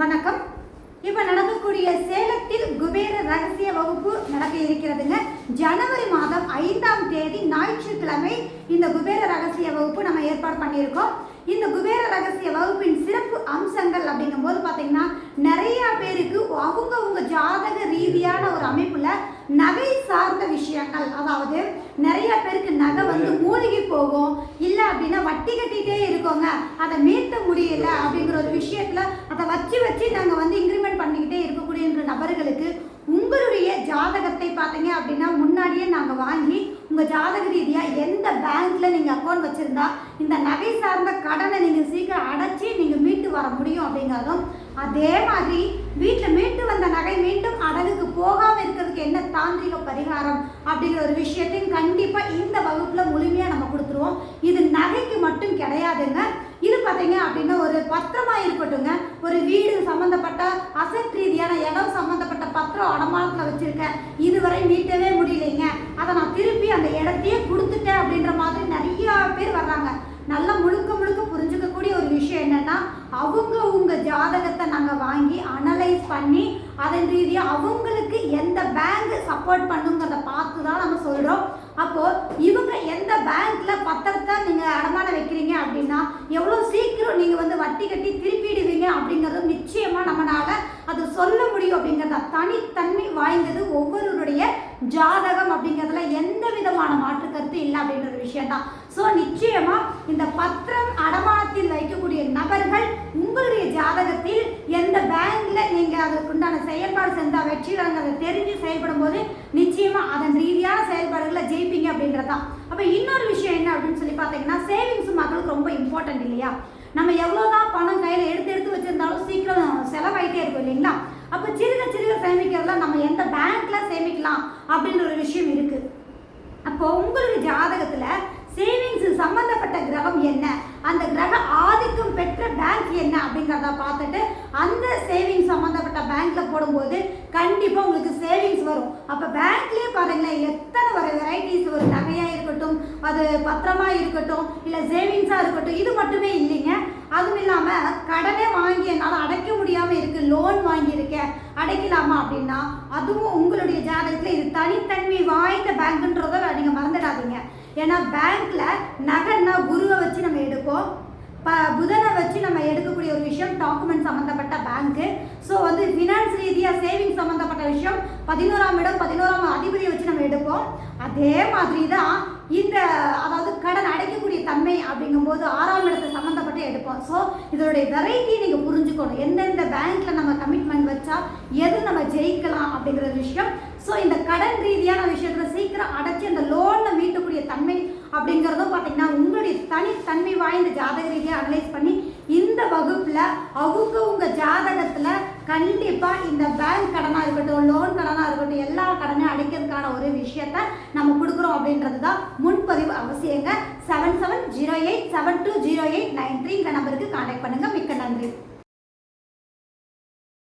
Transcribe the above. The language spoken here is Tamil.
வணக்கம். இப்போ நடக்கக்கூடிய சேலத்தில் குபேர ரகசிய வகுப்பு நடக்க இருக்கிறதுங்க. ஜனவரி மாதம் ஐந்தாம் தேதி ஞாயிற்றுக்கிழமை இந்த குபேர ரகசிய வகுப்பு நம்ம ஏற்பாடு பண்ணியிருக்கோம். இந்த குபேர ரகசிய வகுப்பின் சிறப்பு அம்சங்கள் அப்படிங்கும்போது பார்த்தீங்கன்னா நிறைய பேருக்கு அவங்கவுங்க ஜாதக ரீதியான ஒரு அமைப்புல நகை சார்ந்த விஷயங்கள். அதாவது நிறைய பேருக்கு நகை வந்து மூழ்கி போகும். இல்லை அப்படின்னா வட்டி கட்டிகிட்டே இருக்கோங்க. அதை மீட்ட முடியல அப்படிங்கிற ஒரு விஷயத்துல அதை வச்சு வச்சு நாங்கள் வந்து இன்க்ரிமெண்ட் பண்ணிக்கிட்டே இருக்கக்கூடிய நபர்களுக்கு உங்களுடைய ஜாதகத்தை பார்த்தீங்க அப்படின்னா முன்னாடியே நாங்கள் வாங்கி உங்கள் ஜாதக ரீதியாக எந்த பேங்க்கில் நீங்கள் அக்கௌண்ட் வச்சுருந்தா இந்த நகை சார்ந்த கடனை நீங்கள் சீக்கிரம் அடைச்சி நீங்கள் மீட்டு வர முடியும் அப்படிங்கிறதும் அதே மாதிரி வீட்டில் தாந்திரிக பரிகாரம் அப்படிங்கிற ஒரு விஷயத்தையும் கண்டிப்பாக இந்த வகுப்பில் முழுமையாக நம்ம கொடுத்துருவோம். இது நகைக்கு மட்டும் கிடையாதுங்க. இது பார்த்தீங்க அப்படின்னா ஒரு பத்திரமா இருக்கட்டுங்க ஒரு வீடு சம்மந்தப்பட்ட அசட் ரீதியான இடம் சம்மந்தப்பட்ட பத்திரம் அடமானத்தில் வச்சுருக்கேன். இதுவரை மீட்டவே முடியலைங்க. அதை நான் திருப்பி அந்த இடத்தையே கொடுத்துட்டேன் அப்படின்ற மாதிரி நிறைய பேர் வர்றாங்க. நல்லா முழுக்க முழுக்க புரிஞ்சுக்கக்கூடிய ஒரு விஷயம் என்னென்னா அவங்க உங்கள் ஜாதகத்தை நாங்கள் வாங்கி அனலைஸ் பண்ணி அதன் ரீதியாக அவங்களுக்கு எந்த பேங்க் சப்போர்ட் பண்ணுங்கிறத பார்த்து தான் நம்ம சொல்கிறோம் அப்போது இவங்க எந்த பேங்க்கில் பத்திரத்தை நீங்கள் அடமானம் வைக்கிறீங்க அப்படின்னா எவ்வளோ சீக்கிரம் நீங்கள் வந்து வட்டி கட்டி திருப்பிடுவீங்க அப்படிங்கிறது நிச்சயமாக நம்மளால் அது சொல்ல முடியும் அப்படிங்கிறத தனித்தன்மை வாய்ந்தது ஒவ்வொருவருடைய ஜாதகம் அப்படிங்கிறதுல எந்த விதமான மாற்று கருத்து இல்லை அப்படின்ற ஒரு விஷயம் தான் ஸோ நிச்சயமாக இந்த பத்திரம் அட வைக்கக்கூடிய நபர்கள் உங்களுடைய ஜாதகத்தில் எந்த அதற்குண்டான நீங்க அதுக்குண்டான செயல்பாடு செஞ்சா வெற்றிகரங்கிறத தெரிஞ்சு செயல்படும் போது நிச்சயமா அதன் ரீதியான செயல்பாடுகளை ஜெயிப்பீங்க அப்படின்றதான் அப்ப இன்னொரு விஷயம் என்ன அப்படின்னு சொல்லி பார்த்தீங்கன்னா சேவிங்ஸ் மக்களுக்கு ரொம்ப இம்பார்ட்டன்ட் இல்லையா? நம்ம எவ்வளோதான் பணம் கையில் எடுத்து எடுத்து வச்சிருந்தாலும் சீக்கிரம் செலவாயிட்டே இருக்கும் இல்லைங்களா? அப்போ சிறுக சிறுக சேமிக்கிறதுல நம்ம எந்த பேங்க்ல சேமிக்கலாம் அப்படின்ற ஒரு விஷயம் இருக்கு. அப்போ உங்களுக்கு ஜாதகத்துல சேவிங்ஸ் சம்பந்தப்பட்ட கிரகம் என்ன? அந்த கிரக ஆதிக்கம் பெற்ற பேங்க் என்ன அப்படிங்கிறத பார்த்துட்டு அந்த சேவிங்ஸ் பேங்க்கில் பேங்க்ல போடும்போது கண்டிப்பாக உங்களுக்கு சேவிங்ஸ் வரும். அப்போ பேங்க்லேயே பாருங்களேன் எத்தனை வர வெரைட்டிஸ் வரும் நகையாக இருக்கட்டும் அது பத்திரமா இருக்கட்டும் இல்லை சேவிங்ஸாக இருக்கட்டும் இது மட்டுமே இல்லைங்க. அதுவும் இல்லாமல் கடனே வாங்கி என்னால் அடைக்க முடியாமல் இருக்கு லோன் வாங்கியிருக்கேன் அடைக்கலாமா அப்படின்னா அதுவும் உங்களுடைய ஜாதகத்தில் இது தனித்தன்மை வாய்ந்த பேங்க்ன்றதை நீங்கள் மறந்துடாதீங்க. ஏன்னா பேங்க்ல நகைன்னா குருவை வச்சு நம்ம எடுப்போம் ப புதனை வச்சு நம்ம எடுக்கக்கூடிய சம்மந்தப்பட்ட பேங்க்கு ஸோ வந்து ஃபினான்ஸ் ரீதியாக சேவிங் சம்மந்தப்பட்ட விஷயம். பதினோராம் இடம் பதினோராம் அதிபதியை வச்சு நம்ம எடுப்போம். அதே மாதிரி தான் இந்த அதாவது கடன் அடைக்கக்கூடிய தன்மை அப்படிங்கும்போது ஆறாம் இடத்தை சம்மந்தப்பட்டு எடுப்போம். ஸோ இதோடைய வெரைட்டியை நீங்கள் புரிஞ்சுக்கணும். எந்தெந்த பேங்க்கில் நம்ம கமிட்மெண்ட் வச்சா எது நம்ம ஜெயிக்கலாம் அப்படிங்கிற விஷயம். ஸோ இந்த கடன் ரீதியான விஷயத்தில் சீக்கிரம் அடைச்சி அந்த லோனில் மீட்டக்கூடிய தன்மை அப்படிங்கிறதும் பார்த்தீங்கன்னா உங்களுடைய தனித்தன்மை வாய்ந்த ஜாதக ரீதியாக அனலைஸ் பண்ணி இந்த வகுப்பில் அவங்க உங்கள் ஜாதகத்தில் கண்டிப்பாக இந்த பேங்க் கடனாக இருக்கட்டும் லோன் கடனாக இருக்கட்டும் எல்லா கடனையும் அடைக்கிறதுக்கான ஒரு விஷயத்த நம்ம கொடுக்குறோம் அப்படின்றது தான் முன்பதிவு அவசியங்க. Seven seven zero eight seven two zero eight nine three இந்த நம்பருக்கு கான்டாக்ட் பண்ணுங்கள் மிக்க நன்றி.